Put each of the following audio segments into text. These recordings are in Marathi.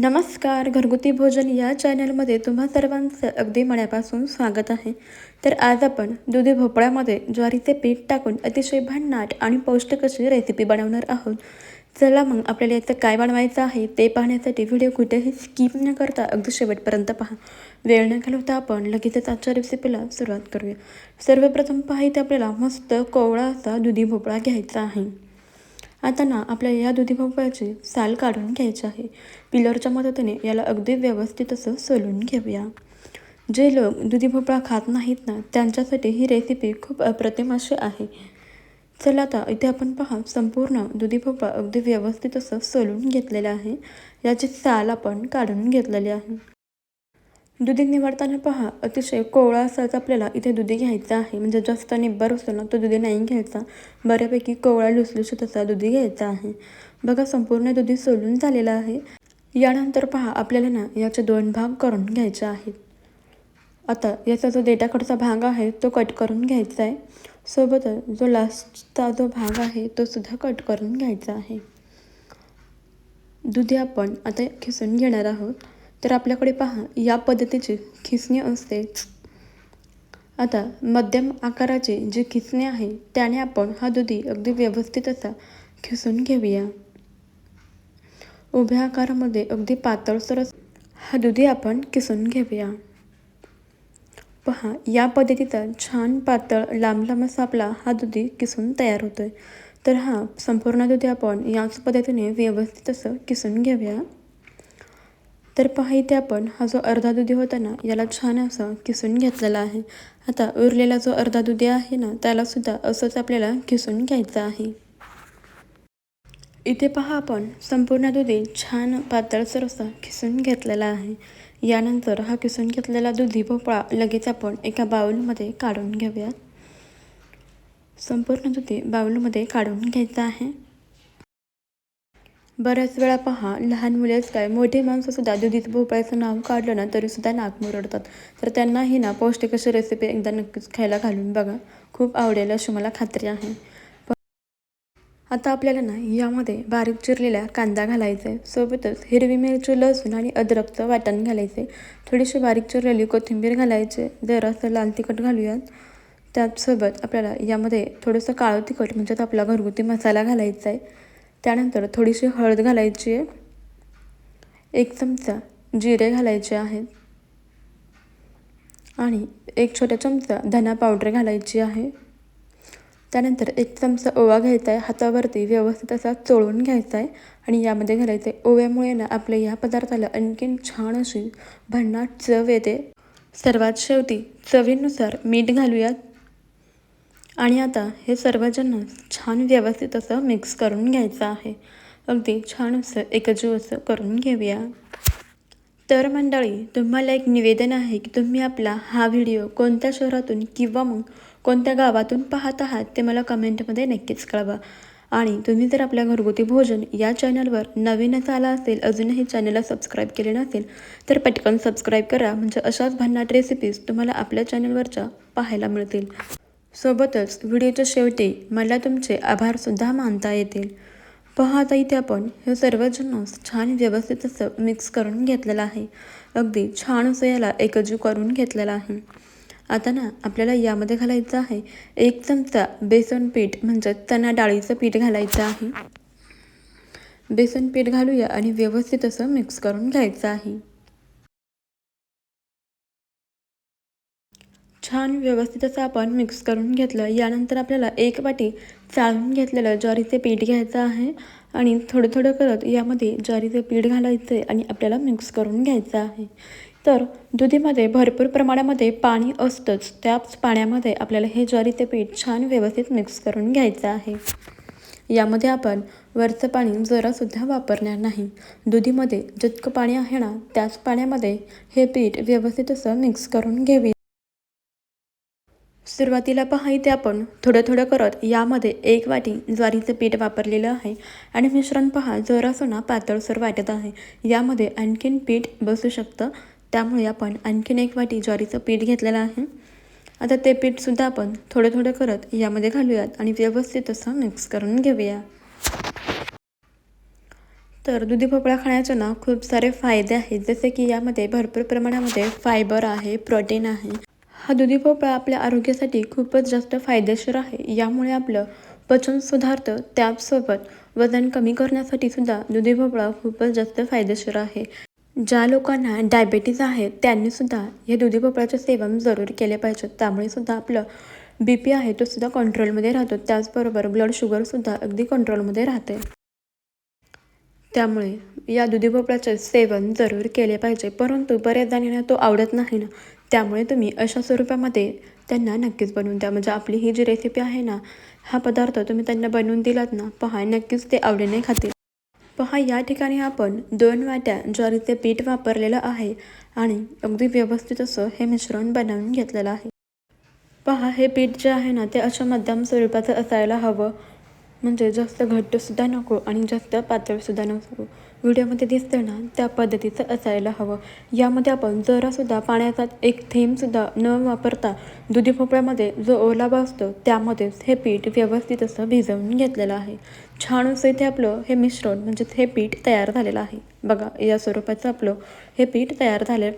नमस्कार घरगुती भोजन या चॅनलमध्ये तुम्हा सर्वांचं अगदी मनापासून स्वागत आहे. तर आज आपण दुधी भोपळ्यामध्ये ज्वारीचे पीठ टाकून अतिशय भन्नाट आणि पौष्टिक अशी रेसिपी बनवणार आहोत. चला मग आपल्याला याचं काय बनवायचं आहे ते पाहण्यासाठी व्हिडिओ कुठेही स्किप न करता अगदी शेवटपर्यंत पहा. वेळ न घालवता आपण लगेचच आजच्या रेसिपीला सुरुवात करूया. सर्वप्रथम पाहिजे आपल्याला मस्त कोवळा असा दुधी भोपळा घ्यायचा आहे. आता ना आपल्याला या दुधी भोपळ्याची साल काढून घ्यायची आहे. पिलरच्या मदतीने याला अगदी व्यवस्थित असं सोलून घेऊया. जे लोक दुधी भोपळा खात नाहीत ना त्यांच्यासाठी ही रेसिपी खूप अप्रतिम अशी आहे. चला आता इथे आपण पहा संपूर्ण दुधी भोपळा अगदी व्यवस्थित असं सोलून घेतलेलं आहे. याची साल आपण काढून घेतलेली आहे. दुधी निवडताना पहा अतिशय कोवळा असाच आपल्याला इथे दुधी घ्यायचा आहे. म्हणजे जास्त निब्बर असतो ना तो दुधी नाही घ्यायचा. बऱ्यापैकी कोवळा लुसलुसत असा दुधी घ्यायचा आहे. बघा संपूर्ण दुधी सोलून झालेला आहे. यानंतर पहा आपल्याला ना याचे दोन भाग करून घ्यायचे आहेत. आता याचा जो डेटाकडचा भाग आहे तो कट करून घ्यायचा आहे. सोबतच जो लास्टचा जो भाग आहे तो सुद्धा कट करून घ्यायचा आहे. दुधी आपण आता खिसून घेणार आहोत. तर आपल्याकडे पहा या पद्धतीची खिसणी असते. आता मध्यम आकाराची जी खिसणी आहे त्याने आपण हा दुधी अगदी व्यवस्थित असा खिसून घेऊया. उभ्या आकारामध्ये अगदी पातळसर हा दुधी आपण किसून घेऊया. पहा या पद्धतीचा छान पातळ लांब लांब असा आपला हा दुधी किसून तयार होतो आहे तर हा संपूर्ण दुधी आपण याच पद्धतीने व्यवस्थित असं किसून घेऊया. तर पहा इथे आपण हा जो अर्धा दुधी होता ना याला छान असं किसून घेतलेला आहे. आता उरलेला जो अर्धा दुधी आहे ना त्यालासुद्धा असंच आपल्याला किसून घ्यायचं आहे. इथे पहा आपण संपूर्ण दुधी छान पातळसर असा किसून घेतलेला आहे. यानंतर हा किसून घेतलेला दुधी भोपळा लगेच आपण एका बाउलमध्ये काढून घेऊयात. संपूर्ण दुधी बाउलमध्ये काढून घ्यायचा आहे. बऱ्याच वेळा पहा लहान मुलेच काय मोठे माणसंसुद्धा दुधीत भोपळ्याचं नाव काढलं ना तरीसुद्धा नाक मुरडतात. तर त्यांनाही ना पौष्टिक अशी रेसिपी एकदा नक्कीच खायला घालून बघा. खूप आवडेल अशी मला खात्री आहे. आता आपल्याला ना यामध्ये बारीक चिरलेला कांदा घालायचा आहे सोबतच हिरवी मिरची लसूण आणि अद्रकचं वाटण घालायचं आहे थोडीशी बारीक चिरलेली कोथिंबीर घालायचे. जरासं लाल तिखट घालूयात. त्याचसोबत आपल्याला यामध्ये थोडंसं काळं तिखट म्हणजे आपला घरगुती मसाला घालायचा आहे त्यानंतर थोडीशी हळद घालायची आहे. एक चमचा जिरे घालायचे आहेत. आणि एक छोटा चमचा धना पावडर घालायची आहे. त्यानंतर एक चमचा ओवा घ्यायचा आहे. हातावरती व्यवस्थित असा चोळून घ्यायचा आहे. आणि यामध्ये घालायचं आहे. ओव्यामुळे ना आपल्या या पदार्थाला आणखीन छान अशी भन्नाट चव येते. सर्वात शेवटी चवीनुसार मीठ घालूयात. आणि आता हे सर्वजण छान व्यवस्थित असं मिक्स करून घ्यायचं आहे. अगदी छान असं एकजीव असं करून घेऊया. तर मंडळी तुम्हाला एक निवेदन आहे की तुम्ही आपला हा व्हिडिओ कोणत्या शहरातून किंवा मग कोणत्या गावातून पाहत आहात ते मला कमेंटमध्ये नक्कीच कळवा. आणि तुम्ही जर आपल्या घरगुती भोजन या चॅनलवर नवीनच आला असेल अजूनही चॅनलला सबस्क्राईब केले नसेल तर पटकन सबस्क्राईब करा. म्हणजे अशाच भन्नाट रेसिपीज तुम्हाला आपल्या चॅनलवरच्या पाहायला मिळतील. सोबतच व्हिडिओच्या शेवटी मला तुमचे आभारसुद्धा मानता येतील. पहा आता इथे आपण हे सर्व जिन्नस छान व्यवस्थित असं मिक्स करून घेतलेलं आहे. अगदी छान असं याला एकजीव करून घेतलेलं आहे. आता ना आपल्याला यामध्ये घालायचं आहे एक चमचा बेसन पीठ म्हणजे चणा डाळीचं पीठ घालायचं आहे. बेसन पीठ घालूया आणि व्यवस्थित असं मिक्स करून घ्यायचं आहे. छान व्यवस्थित असं आपण मिक्स करून घेतलं. यानंतर आपल्याला एक वाटी चाळून घेतलेलं ज्वारीचे पीठ घ्यायचं आहे आणि थोडं थोडं करत यामध्ये ज्वारीचे पीठ घालायचं आहे आणि आपल्याला मिक्स करून घ्यायचं आहे. तर दुधीमध्ये भरपूर प्रमाणामध्ये पाणी असतंच. त्याच पाण्यामध्ये आपल्याला हे ज्वारीचे पीठ छान व्यवस्थित मिक्स करून घ्यायचं आहे. यामध्ये आपण वरचं पाणी जरासुद्धा वापरणार नाही. दुधीमध्ये जितकं पाणी आहे ना त्याच पाण्यामध्ये हे पीठ व्यवस्थित असं मिक्स करून घेऊया सुरुवातीला पहा इथे आपण थोडं थोडं करत यामध्ये एक वाटी ज्वारीचं पीठ वापरलेलं आहे. आणि मिश्रण पहा जरासोना पातळसर वाटत आहे. यामध्ये आणखीन पीठ बसू शकतं. त्यामुळे आपण आणखीन एक वाटी ज्वारीचं पीठ घेतलेलं आहे. आता ते पीठसुद्धा आपण थोडं थोडं करत यामध्ये घालूयात आणि व्यवस्थित असं मिक्स करून घेऊया. तर दुधी भोपळा खाण्याचे ना खूप सारे फायदे आहेत. जसे की यामध्ये भरपूर प्रमाणामध्ये फायबर आहे प्रोटीन आहे. हा दुधी भोपळा आपल्या आरोग्यासाठी खूपच जास्त फायदेशीर आहे. यामुळे आपलं पचन सुधारतं त्याचसोबत वजन कमी करण्यासाठी सुद्धा दुधी भोपळा खूपच जास्त फायदेशीर आहे. ज्या लोकांना डायबेटीज आहे त्यांनी सुद्धा हे दुधी भोपळ्याचे सेवन जरूर केले पाहिजे त्यामुळे सुद्धा आपलं बी पी आहे तो सुद्धा कंट्रोलमध्ये राहतो. त्याचबरोबर ब्लड शुगरसुद्धा अगदी कंट्रोलमध्ये राहते. त्यामुळे या दुधी भोपळ्याचे सेवन जरूर केले पाहिजे. परंतु बऱ्याच जणांना तो आवडत नाही ना. त्यामुळे तुम्ही अशा स्वरूपामध्ये त्यांना नक्कीच बनवून द्या. म्हणजे आपली ही जी रेसिपी आहे ना हा पदार्थ तुम्ही त्यांना बनवून दिलात ना पहा नक्कीच ते आवडीने खातील. पहा या ठिकाणी आपण दोन वाट्या ज्वारीचे पीठ वापरलेलं आहे आणि अगदी व्यवस्थित असं हे मिश्रण बनवून घेतलेलं आहे. पहा हे पीठ जे आहे ना ते अशा मध्यम स्वरूपाचं असायला हवं. म्हणजे जास्त घट्टसुद्धा नको आणि जास्त पातळसुद्धा नको. व्हिडिओमध्ये दिसतं ना त्या पद्धतीचं असायला हवं. यामध्ये आपण जरासुद्धा पाण्याचा एक थेंबसुद्धा न वापरता दुधी भोपळ्यामध्ये जो ओलावा असतो त्यामध्येच हे पीठ व्यवस्थित असं भिजवून घेतलेलं आहे. छान असं इथे आपलं हे मिश्रण म्हणजेच हे पीठ तयार झालेलं आहे. बघा या स्वरूपाचं आपलं हे पीठ तयार झालं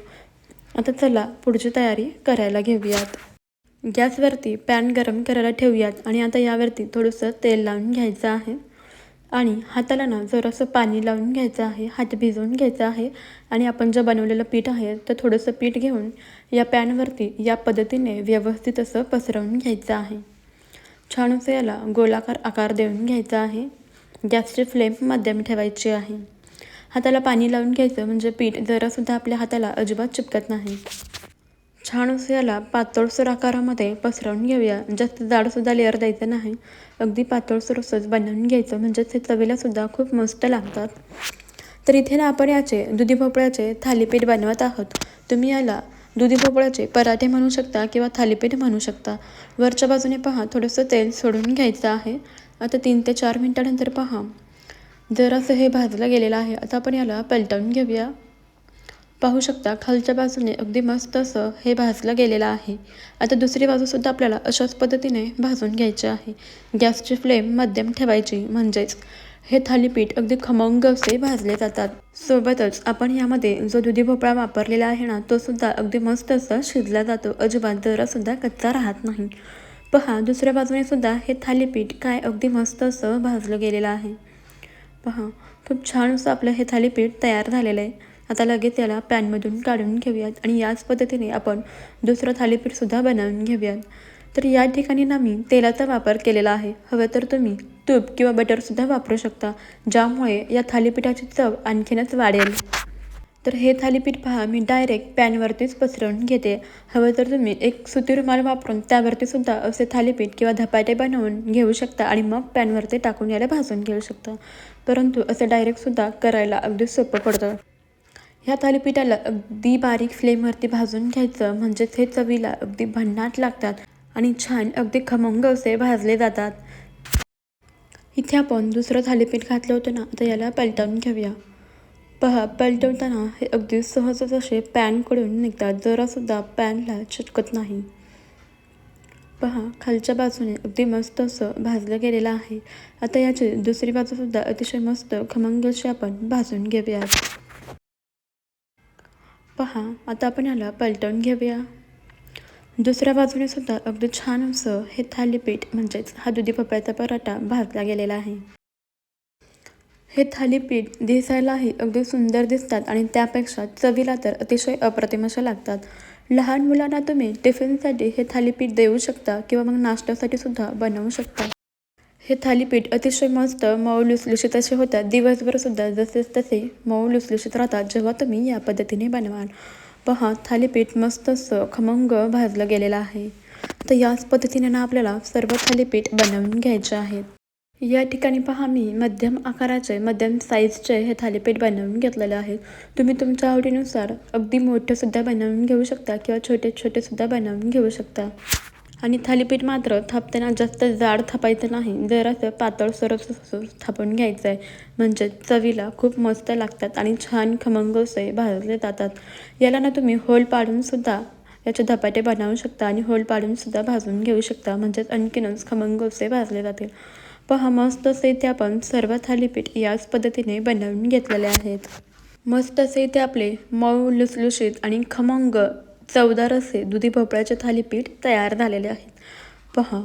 आता चला पुढची तयारी करायला घेऊयात. गॅसवरती पॅन गरम करायला ठेवूयात आणि आता यावरती थोडंसं तेल लावून घ्यायचं आहे. आणि हाताला ना जरासं पाणी लावून घ्यायचं आहे हात भिजवून घ्यायचा आहे आणि आपण जे बनवलेलं पीठ आहे तर थोडंसं पीठ घेऊन या पॅनवरती या पद्धतीने व्यवस्थित असं पसरवून घ्यायचं आहे. छान असं याला गोलाकार आकार देऊन घ्यायचा आहे. गॅसची फ्लेम मध्यम ठेवायची आहे. हाताला पाणी लावून घ्यायचं म्हणजे पीठ जरासुद्धा आपल्या हाताला अजिबात चिपकत नाही. छान असं याला पातळसर आकारामध्ये पसरवून घेऊया. जास्त जाडसुद्धा लेअर द्यायचं नाही. अगदी पातळसर असंच बनवून घ्यायचं. म्हणजेच ते चवीलासुद्धा खूप मस्त लागतात. तर इथे ना आपण याचे दुधी भोपळ्याचे थालीपीठ बनवत आहोत. तुम्ही याला दुधी भोपळ्याचे पराठे म्हणू शकता किंवा थालीपीठ म्हणू शकता. वरच्या बाजूने पहा थोडंसं तेल सोडून घ्यायचं आहे. आता तीन ते चार मिनटानंतर पहा. जरासं हे भाजलं गेलेलं आहे. आता आपण याला पलटवून घेऊया. पाहू शकता खालच्या बाजूने अगदी मस्त असं हे भाजलं गेलेलं आहे. आता दुसरी बाजूसुद्धा आपल्याला अशाच पद्धतीने भाजून घ्यायचे आहे. गॅसची फ्लेम मध्यम ठेवायची म्हणजेच हे थालीपीठ अगदी खमंग असे भाजले जातात. सोबतच आपण यामध्ये जो दुधी भोपळा वापरलेला आहे ना तो सुद्धा अगदी मस्त असा शिजला जातो. अजिबात दरासुद्धा कच्चा राहत नाही. पहा दुसऱ्या बाजूने सुद्धा हे थालीपीठ काय अगदी मस्त असं भाजलं गेलेलं आहे. पहा खूप छान असं आपलं हे थालीपीठ तयार झालेलं आहे. आता लगेच याला पॅनमधून काढून घेऊयात आणि याच पद्धतीने आपण दुसरं थालीपीठसुद्धा बनवून घेऊयात. तर या ठिकाणी ना मी तेलाचा वापर केलेला आहे. हवं तर तुम्ही तूप किंवा बटरसुद्धा वापरू शकता ज्यामुळे या थालीपीठाची चव आणखीनच वाढेल. तर हे थालीपीठ पहा मी डायरेक्ट पॅनवरतीच पसरवून घेते. हवं तर तुम्ही एक सुती रुमाल वापरून त्यावरती सुद्धा असे थालीपीठ किंवा धपाटे बनवून घेऊ शकता आणि मग पॅनवरती टाकून याला भाजून घेऊ शकता. परंतु असं डायरेक्टसुद्धा करायला अगदी सोपं पडतं. ह्या थालीपीठाला अगदी बारीक फ्लेमवरती भाजून घ्यायचं. म्हणजेच हे चवीला अगदी भन्नाट लागतात आणि छान अगदी खमंग असे भाजले जातात. इथे आपण दुसरं थालीपीठ घातलं होतं ना आता याला पलटवून घेऊया. पहा पलटवताना हे अगदी सहजच असे पॅनकडून निघतात. जरासुद्धा पॅनला चिटकत नाही. पहा खालच्या बाजूने अगदी मस्त असं भाजलं गेलेलं आहे. आता याची दुसरी बाजूसुद्धा अतिशय मस्त खमंग अशी आपण भाजून घेऊयात. पहा आता आपण याला पलटवून घेऊया. दुसऱ्या बाजूने सुद्धा अगदी छान असं हे थालीपीठ म्हणजेच हा दुधी भोपळ्याचा पराठा भाजला गेलेला आहे. हे थालीपीठ दिसायलाही अगदी सुंदर दिसतात आणि त्यापेक्षा चवीला तर अतिशय अप्रतिम लागतात. लहान मुलांना तुम्ही टिफिनसाठी हे थालीपीठ देऊ शकता किंवा मग नाश्त्यासाठी सुद्धा बनवू शकता. हे थालीपीठ अतिशय मस्त मऊ लुसलुशीत असे होतात. दिवसभरसुद्धा जसेच तसे मऊ लुसलुशीत राहतात जेव्हा तुम्ही या पद्धतीने बनवाल. पहा थालीपीठ मस्त असं खमंग भाजलं गेलेलं आहे. तर याच पद्धतीने ना आपल्याला सर्व थालीपीठ बनवून घ्यायचे आहेत. या ठिकाणी पहा मी मध्यम आकाराचे मध्यम साईजचे हे थालीपीठ बनवून घेतलेले आहेत तुम्ही तुमच्या आवडीनुसार अगदी मोठेसुद्धा बनवून घेऊ शकता किंवा छोटे छोटेसुद्धा बनवून घेऊ शकता. आणि थालीपीठ मात्र थापताना जास्त जाड थापायचं नाही. जरासं पातळ सरस थापून घ्यायचं आहे म्हणजे चवीला खूप मस्त लागतात आणि छान खमंग असे भाजले जातात. याला ना तुम्ही होल पाडूनसुद्धा याचे धपाटे बनवू शकता आणि होल पाडूनसुद्धा भाजून घेऊ शकता. म्हणजेच आणखीनच खमंग असे भाजले जातील. पहा मस्त असे इथे आपण सर्व थालीपीठ याच पद्धतीने बनवून घेतलेले आहेत. मस्त असे इथे आपले मऊ लुसलुशीत आणि खमंग चवदार असे दुधी भोपळ्याचे थालीपीठ तयार झालेले आहेत. पहा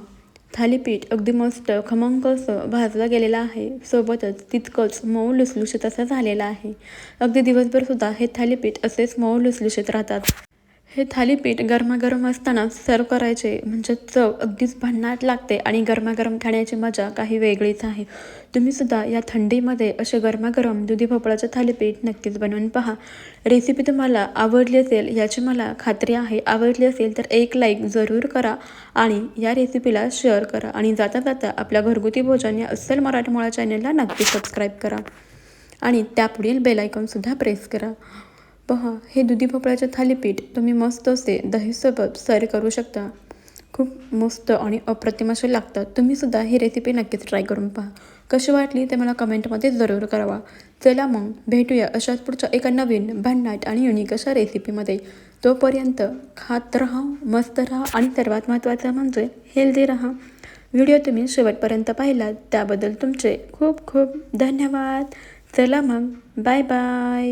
थालीपीठ अगदी मस्त खमंग असं भाजलं गेलेलं आहे. सोबतच तितकंच मऊ लुसलुशीत असं झालेलं आहे. अगदी दिवसभरसुद्धा हे थालीपीठ असेच मऊ लुसलुशीत राहतात. हे थालीपीठ गरमागरम असताना सर्व करायचे. म्हणजे चव अगदीच भन्नाट लागते आणि गरमागरम खाण्याची मजा काही वेगळीच आहे. तुम्हीसुद्धा या थंडीमध्ये असे गरमागरम दुधी भोपळाचे थालीपीठ नक्कीच बनवून पहा. रेसिपी तुम्हाला आवडली असेल याची मला खात्री आहे. आवडली असेल तर एक लाईक जरूर करा आणि या रेसिपीला शेअर करा आणि जाता जाता आपल्या घरगुती भोजन या अस्सल मराठमोळा चॅनलला नक्की सबस्क्राईब करा. आणि त्यापुढील बेलायकॉनसुद्धा प्रेस करा. पहा हे दुधी भोपळ्याचे थालीपीठ तुम्ही मस्त असे दहीसोबत सर्व करू शकता. खूप मस्त आणि अप्रतिम असे लागतात. तुम्हीसुद्धा ही रेसिपी नक्कीच ट्राय करून पहा. कशी वाटली ते मला कमेंटमध्ये जरूर करावा चला मग भेटूया अशाच पुढच्या एका नवीन भन्नाट आणि युनिक अशा रेसिपीमध्ये तोपर्यंत खात राहा मस्त राहा आणि सर्वात महत्त्वाचं म्हणजे हेल्दी राहा. व्हिडिओ तुम्ही शेवटपर्यंत पाहिलात त्याबद्दल तुमचे खूप खूप धन्यवाद. चला मग बाय बाय